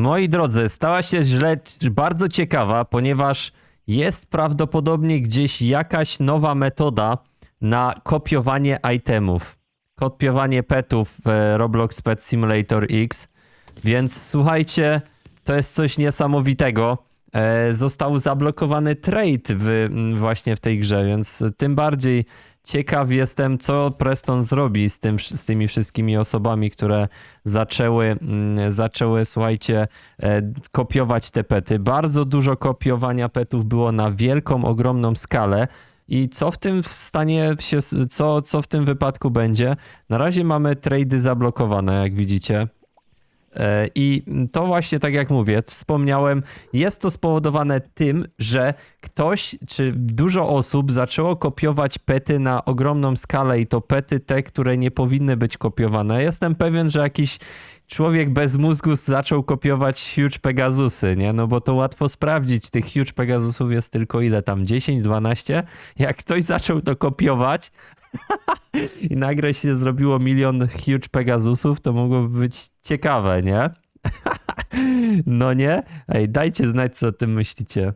Moi drodzy, stała się źle, bardzo ciekawa, ponieważ jest prawdopodobnie gdzieś jakaś nowa metoda na kopiowanie itemów. Kopiowanie petów w Roblox Pet Simulator X. Więc słuchajcie, to jest coś niesamowitego. E, został zablokowany trade w, właśnie w tej grze, więc tym bardziej ciekaw jestem, co Preston zrobi z, tym, z tymi wszystkimi osobami, które zaczęły, mm, zaczęły słuchajcie, e, kopiować te pety. Bardzo dużo kopiowania petów było na wielką, ogromną skalę. I co w tym stanie się, co, co w tym wypadku będzie? Na razie mamy trady zablokowane, jak widzicie. E, I to właśnie, tak jak mówię, wspomniałem, jest to spowodowane tym, że ktoś czy dużo osób zaczęło kopiować pety na ogromną skalę i to pety te, które nie powinny być kopiowane. Jestem pewien, że jakiś człowiek bez mózgu zaczął kopiować huge Pegasusy, nie? No bo to łatwo sprawdzić. Tych huge Pegasusów jest tylko ile tam? 10, 12? Jak ktoś zaczął to kopiować, i nagle się zrobiło milion huge Pegasusów, to mogłoby być ciekawe, nie? no nie? Ej, dajcie znać, co o tym myślicie.